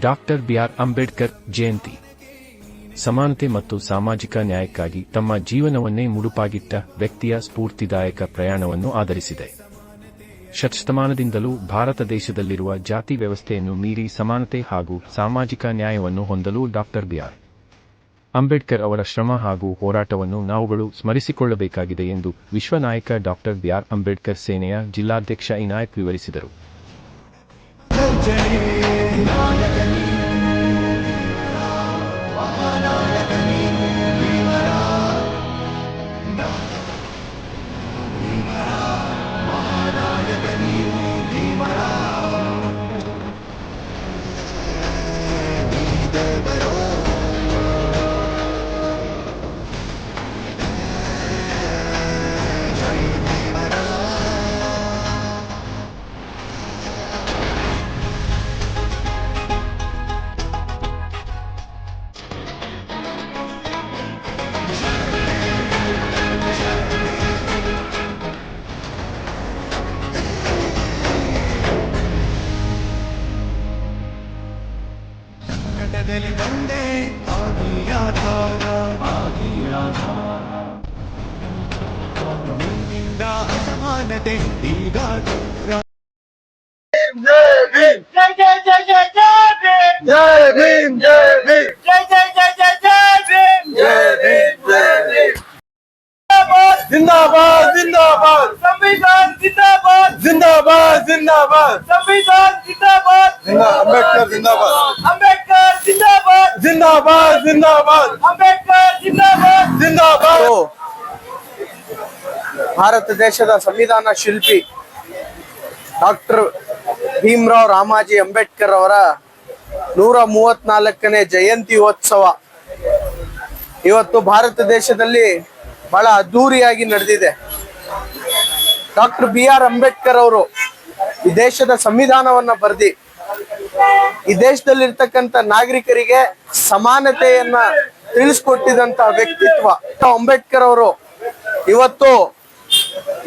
Doctor B R Ambedkar Jayanti. ಸಮಾನತೆ ಮತ್ತು ಸಾಮಾಜಿಕ ನ್ಯಾಯಕ್ಕಾಗಿ ತಮ್ಮ ಜೀವನವನ್ನೇ ಮುಡುಪಾಗಿಟ್ಟ ವ್ಯಕ್ತಿಯ ಸ್ಫೂರ್ತಿದಾಯಕ ಪ್ರಯಾಣವನ್ನು ಆಧರಿಸಿದೆ. ಶತಮಾನದಿಂದಲೂ ಭಾರತ ದೇಶದಲ್ಲಿರುವ ಜಾತಿ ವ್ಯವಸ್ಥೆಯನ್ನು ಮೀರಿ ಸಮಾನತೆ ಹಾಗೂ ಸಾಮಾಜಿಕ ನ್ಯಾಯವನ್ನು ಹೊಂದಲು ಡಾಕ್ಟರ್ ಬಿಆರ್ ಅಂಬೇಡ್ಕರ್ ಅವರ ಶ್ರಮ ಹಾಗೂ ಹೋರಾಟವನ್ನು ನಾವುಗಳು ಸ್ಮರಿಸಿಕೊಳ್ಳಬೇಕಾಗಿದೆ ಎಂದು ವಿಶ್ವ ನಾಯಕ ಡಾಕ್ಟರ್ ಬಿಆರ್ ಅಂಬೇಡ್ಕರ್ ಸೇನೆಯ ಜಿಲ್ಲಾಧ್ಯಕ್ಷ ಇನಾಯಕ್ ವಿವರಿಸಿದರು. दिल बंदे आ गया तारा आ गया तारा निंदा अमानते दीगा तारा जय भीम जय जय जय जय जय भीम जय भीम जय भीम जय जय जय जय जय भीम जय भीम जय भीम जिंदाबाद जिंदाबाद संविधान जिंदाबाद जिंदाबाद जिंदाबाद संविधान जिंदाबाद जिंदाबाद अंबेडकर जिंदाबाद अंबेडकर ಜಿಂದಾಬಾದ್. ಜಿಂದಾಬಾದ್ ಜಿಂದಾಬಾದ್. ಅಂಬೇಡ್ಕರ್ ಜಿಂದಾಬಾದ್. ಜಿಂದಾಬಾದ್. ಭಾರತ ದೇಶದ ಸಂವಿಧಾನ ಶಿಲ್ಪಿ ಡಾಕ್ಟರ್ ಭೀಮರಾವ್ ರಾಮಾಜಿ ಅಂಬೇಡ್ಕರ್ ಅವರ ನೂರ ಮೂವತ್ನಾಲ್ಕನೇ ಉತ್ಸವ. ಇವತ್ತು ಭಾರತ ದೇಶದಲ್ಲಿ ಬಹಳ ಅದ್ಧೂರಿಯಾಗಿ ನಡೆದಿದೆ. ಡಾಕ್ಟರ್ ಬಿ ಆರ್ ಅಂಬೇಡ್ಕರ್ ಅವರು ಈ ದೇಶದ ಸಂವಿಧಾನವನ್ನು ಬರೆದಿ ಈ ದೇಶದಲ್ಲಿರ್ತಕ್ಕಂಥ ನಾಗರಿಕರಿಗೆ ಸಮಾನತೆಯನ್ನ ತಿಳಿಸ್ಕೊಟ್ಟಿದಂತ ವ್ಯಕ್ತಿತ್ವ. ಅಂಬೇಡ್ಕರ್ ಅವರು ಇವತ್ತು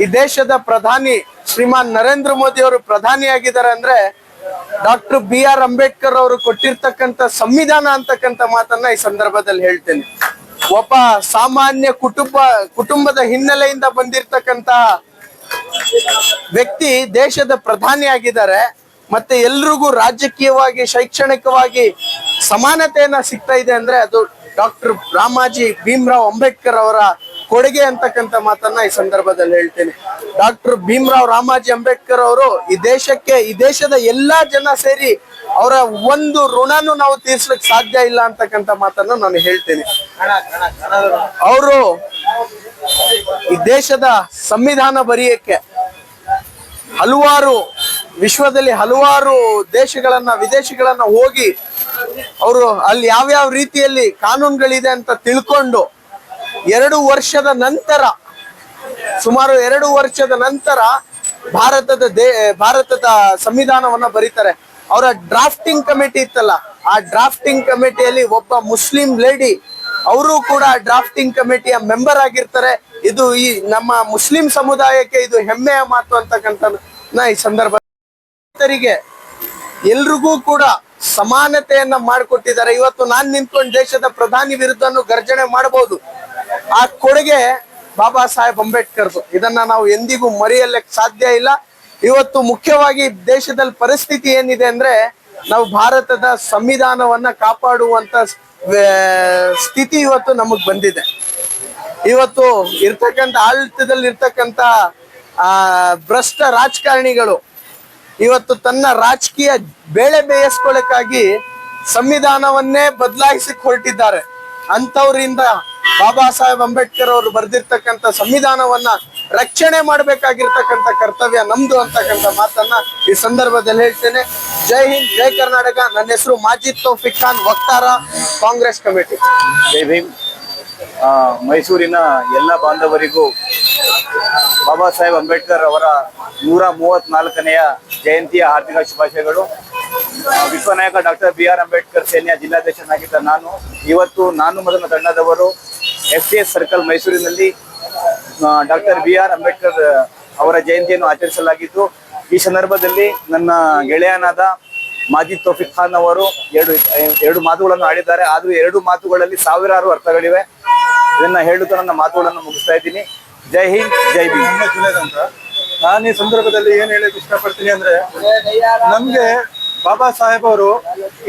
ಈ ದೇಶದ ಪ್ರಧಾನಿ ಶ್ರೀಮಾನ್ ನರೇಂದ್ರ ಮೋದಿ ಅವರು ಪ್ರಧಾನಿಯಾಗಿದ್ದಾರೆ ಅಂದ್ರೆ ಡಾಕ್ಟರ್ ಬಿ ಆರ್ ಅಂಬೇಡ್ಕರ್ ಅವರು ಕೊಟ್ಟಿರ್ತಕ್ಕಂಥ ಸಂವಿಧಾನ ಅಂತಕ್ಕಂಥ ಮಾತನ್ನ ಈ ಸಂದರ್ಭದಲ್ಲಿ ಹೇಳ್ತೇನೆ. ಒಬ್ಬ ಸಾಮಾನ್ಯ ಕುಟುಂಬ, ಕುಟುಂಬದ ಹಿನ್ನೆಲೆಯಿಂದ ಬಂದಿರತಕ್ಕಂತ ವ್ಯಕ್ತಿ ದೇಶದ ಪ್ರಧಾನಿ ಆಗಿದ್ದಾರೆ ಮತ್ತೆ ಎಲ್ರಿಗೂ ರಾಜಕೀಯವಾಗಿ, ಶೈಕ್ಷಣಿಕವಾಗಿ ಸಮಾನತೆಯನ್ನ ಸಿಗ್ತಾ ಇದೆ ಅಂದ್ರೆ ಅದು ಡಾಕ್ಟರ್ ರಾಮಾಜಿ ಭೀಮ್ರಾವ್ ಅಂಬೇಡ್ಕರ್ ಅವರ ಕೊಡುಗೆ ಅಂತಕ್ಕಂಥ ಮಾತನ್ನ ಈ ಸಂದರ್ಭದಲ್ಲಿ ಹೇಳ್ತೇನೆ. ಡಾಕ್ಟರ್ ಭೀಮರಾವ್ ರಾಮಾಜಿ ಅಂಬೇಡ್ಕರ್ ಅವರು ಈ ದೇಶಕ್ಕೆ, ಈ ದೇಶದ ಎಲ್ಲಾ ಜನ ಸೇರಿ ಅವರ ಒಂದು ಋಣನು ನಾವು ತೀರ್ಸ್ಲಿಕ್ಕೆ ಸಾಧ್ಯ ಇಲ್ಲ ಅಂತಕ್ಕಂಥ ಮಾತನ್ನ ನಾನು ಹೇಳ್ತೇನೆ. ಅವರು ಈ ದೇಶದ ಸಂವಿಧಾನ ಬರೆಯಕ್ಕೆ ಹಲವಾರು ವಿಶ್ವದಲ್ಲಿ ಹಲವಾರು ದೇಶಗಳನ್ನ, ವಿದೇಶಗಳನ್ನ ಹೋಗಿ ಅವರು ಅಲ್ಲಿ ಯಾವ್ಯಾವ ರೀತಿಯಲ್ಲಿ ಕಾನೂನುಗಳಿದೆ ಅಂತ ತಿಳ್ಕೊಂಡು ಎರಡು ವರ್ಷದ ನಂತರ, ಸುಮಾರು ಎರಡು ವರ್ಷದ ನಂತರ ಭಾರತದ ದೇ, ಭಾರತದ ಸಂವಿಧಾನವನ್ನ ಬರೀತಾರೆ. ಅವರ ಡ್ರಾಫ್ಟಿಂಗ್ ಕಮಿಟಿ ಇತ್ತಲ್ಲ, ಆ ಡ್ರಾಫ್ಟಿಂಗ್ ಕಮಿಟಿಯಲ್ಲಿ ಒಬ್ಬ ಮುಸ್ಲಿಂ ಲೇಡಿ ಅವರು ಕೂಡ ಡ್ರಾಫ್ಟಿಂಗ್ ಕಮಿಟಿಯ ಮೆಂಬರ್ ಆಗಿರ್ತಾರೆ. ಇದು ಈ ನಮ್ಮ ಮುಸ್ಲಿಂ ಸಮುದಾಯಕ್ಕೆ ಇದು ಹೆಮ್ಮೆಯ ಮಾತು ಅಂತಕ್ಕಂಥ ಈ ಸಂದರ್ಭ ರೈತರಿಗೆ ಎಲ್ರಿಗೂ ಕೂಡ ಸಮಾನತೆಯನ್ನ ಮಾಡಿಕೊಟ್ಟಿದ್ದಾರೆ. ಇವತ್ತು ನಾನ್ ನಿಂತ್ಕೊಂಡು ದೇಶದ ಪ್ರಧಾನಿ ವಿರುದ್ಧನು ಗರ್ಜನೆ ಮಾಡಬಹುದು ಆ ಕೊಡುಗೆ ಬಾಬಾ ಸಾಹೇಬ್ ಅಂಬೇಡ್ಕರ್ದು. ಇದನ್ನ ನಾವು ಎಂದಿಗೂ ಮರೆಯಲಿಕ್ಕೆ ಸಾಧ್ಯ ಇಲ್ಲ. ಇವತ್ತು ಮುಖ್ಯವಾಗಿ ದೇಶದಲ್ಲಿ ಪರಿಸ್ಥಿತಿ ಏನಿದೆ ಅಂದ್ರೆ ನಾವು ಭಾರತದ ಸಂವಿಧಾನವನ್ನ ಕಾಪಾಡುವಂತ ಸ್ಥಿತಿ ಇವತ್ತು ನಮಗ್ ಬಂದಿದೆ. ಇವತ್ತು ಇರ್ತಕ್ಕಂಥ ಆಡಳಿತದಲ್ಲಿ ಇರ್ತಕ್ಕಂಥ ಆ, ಭ್ರಷ್ಟ ರಾಜಕಾರಣಿಗಳು ಇವತ್ತು ತನ್ನ ರಾಜಕೀಯ ಬೇಳೆ ಬೇಯಿಸ್ಕೊಳ್ಳಕ್ಕಾಗಿ ಸಂವಿಧಾನವನ್ನೇ ಬದಲಾಯಿಸಿ ಹೊರಟಿದ್ದಾರೆ. ಅಂತವರಿಂದ ಬಾಬಾ ಸಾಹೇಬ್ ಅಂಬೇಡ್ಕರ್ ಅವರು ಬರೆದಿರ್ತಕ್ಕಂಥ ಸಂವಿಧಾನವನ್ನ ರಕ್ಷಣೆ ಮಾಡಬೇಕಾಗಿರ್ತಕ್ಕಂಥ ಕರ್ತವ್ಯ ನಮ್ದು ಅಂತಕ್ಕಂಥ ಮಾತನ್ನ ಈ ಸಂದರ್ಭದಲ್ಲಿ ಹೇಳ್ತೇನೆ. ಜೈ ಹಿಂದ್, ಜೈ ಕರ್ನಾಟಕ. ನನ್ನ ಹೆಸರು ಮಾಜಿ ತೌಫಿಕ್ ಖಾನ್ ವಕ್ತಾರ, ಕಾಂಗ್ರೆಸ್ ಕಮಿಟಿ. ಜೈ ಭೀಮ್. ಮೈಸೂರಿನ ಎಲ್ಲ ಬಾಂಧವರಿಗೂ ಬಾಬಾ ಸಾಹೇಬ್ ಅಂಬೇಡ್ಕರ್ ಅವರ ನೂರ ಮೂವತ್ನಾಲ್ಕನೆಯ ಜಯಂತಿಯ ಹಾರ್ದಿಕ ಶುಭಾಶಯಗಳು. ವಿಶ್ವನಾಯಕ ವಿಶ್ವ ನಾಯಕ ಡಾಕ್ಟರ್ ಬಿ ಆರ್ ಅಂಬೇಡ್ಕರ್ ಸೇನೆಯ ಜಿಲ್ಲಾಧ್ಯಕ್ಷನಾಗಿದ್ದ ನಾನು, ಇವತ್ತು ನಾನು ಮೊದಲ ತಂಡದವರು ಎಫ್ ಟಿ ಎಸ್ ಸರ್ಕಲ್ ಮೈಸೂರಿನಲ್ಲಿ ಡಾಕ್ಟರ್ ಬಿ ಆರ್ ಅಂಬೇಡ್ಕರ್ ಅವರ ಜಯಂತಿಯನ್ನು ಆಚರಿಸಲಾಗಿದ್ದು, ಈ ಸಂದರ್ಭದಲ್ಲಿ ನನ್ನ ಗೆಳೆಯನಾದ ಮಾಜಿ ತೋಫಿಕ್ ಖಾನ್ ಅವರು ಎರಡು ಎರಡು ಮಾತುಗಳನ್ನು ಆಡಿದ್ದಾರೆ. ಆದರೂ ಎರಡು ಮಾತುಗಳಲ್ಲಿ ಸಾವಿರಾರು ಅರ್ಥಗಳಿವೆ. ಇದನ್ನ ಹೇಳುತ್ತಾ ನನ್ನ ಮಾತುಗಳನ್ನು ಮುಗಿಸ್ತಾ ಇದ್ದೀನಿ. ಜೈ ಹಿಂದ್, ಜೈ ಅಂತ ನಾನು ಈ ಸಂದರ್ಭದಲ್ಲಿ ಏನ್ ಹೇಳಕ್ ಇಷ್ಟಪಡ್ತೀನಿ ಅಂದ್ರೆ, ನಮ್ಗೆ ಬಾಬಾ ಸಾಹೇಬ್ ಅವರು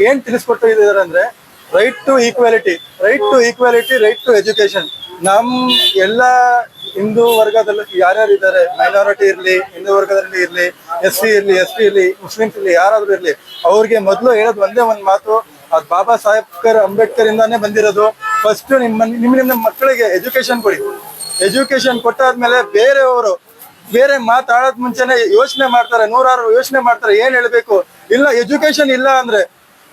ಏನ್ ತಿಳಿಸ್ಕೊಟ್ಟು ಇದ್ದಾರೆ ಅಂದ್ರೆ right to equality right to equality right to education ನಮ್ ಎಲ್ಲ ಹಿಂದೂ ವರ್ಗದಲ್ಲಿ ಯಾರ್ಯಾರು ಇದ್ದಾರೆ ಮೈನಾರಿಟಿ ಇರ್ಲಿ, ಹಿಂದೂ ವರ್ಗದಲ್ಲಿ ಇರ್ಲಿ ಎಸ್ ಸಿ ಇರ್ಲಿ ಎಸ್ ಟಿ ಇರ್ಲಿ ಮುಸ್ಲಿಮ್ಸ್ ಇರ್ಲಿ, ಯಾರಾದ್ರೂ ಇರ್ಲಿ, ಅವ್ರಿಗೆ ಮೊದಲು ಹೇಳೋದು ಒಂದೇ ಒಂದ್ ಮಾತು, ಅದ್ ಬಾಬಾ ಸಾಹೇಬ್ ಅಂಬೇಡ್ಕರ್ ಇಂದಾನೇ ಬಂದಿರೋದು. ಫಸ್ಟ್ ನಿಮ್ಮ ನಿಮ್ಮ ನಿಮ್ಮ ಮಕ್ಕಳಿಗೆ ಎಜುಕೇಶನ್ ಕೊಡಿ. ಎಜುಕೇಶನ್ ಕೊಟ್ಟಾದ್ಮೇಲೆ ಬೇರೆಯವರು ಬೇರೆ ಮಾತಾಡೋದ್ ಮುಂಚೆನೆ ಯೋಚನೆ ಮಾಡ್ತಾರೆ, ನೂರಾರು ಯೋಚನೆ ಮಾಡ್ತಾರೆ, ಏನ್ ಹೇಳ್ಬೇಕು? ಇಲ್ಲ ಎಜುಕೇಶನ್ ಇಲ್ಲ ಅಂದ್ರೆ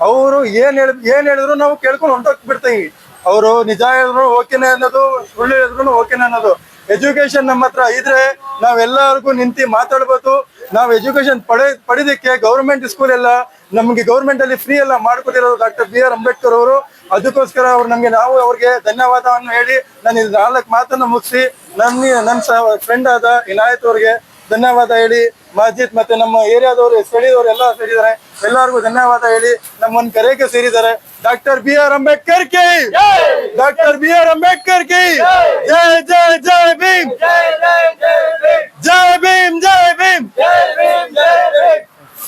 ಅವರು ಏನ್ ಹೇಳ, ಏನ್ ಹೇಳಿದ್ರು ನಾವು ಕೇಳ್ಕೊಂಡು ಹೊಂಟೋಗ್ ಬಿಡ್ತೀವಿ ಅವರು ನಿಜ ಹೇಳಿದ್ರು ಓಕೆನೆ ಅನ್ನೋದು, ಸುಳ್ಳು ಹೇಳಿದ್ರು ಓಕೆನೆ ಅನ್ನೋದು. ಎಜುಕೇಶನ್ ನಮ್ಮ ಹತ್ರ ಇದ್ರೆ ನಾವೆಲ್ಲರಿಗೂ ನಿಂತು ಮಾತಾಡ್ಬೋದು. ನಾವು ಎಜುಕೇಶನ್ ಪಡೆ, ಪಡೆದಕ್ಕೆ ಗೌರ್ಮೆಂಟ್ ಸ್ಕೂಲ್ ಎಲ್ಲ ನಮಗೆ ಗೌರ್ಮೆಂಟ್ ಅಲ್ಲಿ ಫ್ರೀ ಎಲ್ಲ ಮಾಡ್ಕೊಟ್ಟಿರೋದು ಡಾಕ್ಟರ್ ಬಿ ಆರ್ ಅಂಬೇಡ್ಕರ್ ಅವರು. ಅದಕ್ಕೋಸ್ಕರ ಅವ್ರು ನಮ್ಗೆ ನಾವು ಅವ್ರಿಗೆ ಧನ್ಯವಾದವನ್ನು ಹೇಳಿ ನಾನು ನಾಲ್ಕು ಮಾತನ್ನು ಮುಗಿಸಿ ನನ್ನ ನನ್ನ ಫ್ರೆಂಡ್ ಆದ ಇನಾಯತ್ ಅವ್ರಿಗೆ ಧನ್ಯವಾದ ಹೇಳಿ ಮಾಜಿದ್ ಮತ್ತೆ ನಮ್ಮ ಏರಿಯಾದವರು ಸ್ಥಳೀಯವರು ಎಲ್ಲ ಸೇರಿದ್ದಾರೆ. ಎಲ್ಲರಿಗೂ ಧನ್ಯವಾದ ಹೇಳಿ ನಮ್ಮನ್ನು ಕರೆಯಕ್ಕೆ ಸೇರಿದ್ದಾರೆ. ಡಾಕ್ಟರ್ ಬಿ ಆರ್ ಅಂಬೇಡ್ಕರ್ ಕಿ! ಡಾಕ್ಟರ್ ಬಿ ಆರ್ ಅಂಬೇಡ್ಕರ್ ಕಿ! ಜಯ ಜಯ ಜಯ ಭೀಮ್! ಜಯ ಭೀಮ್ ಜಯ ಭೀಮ್!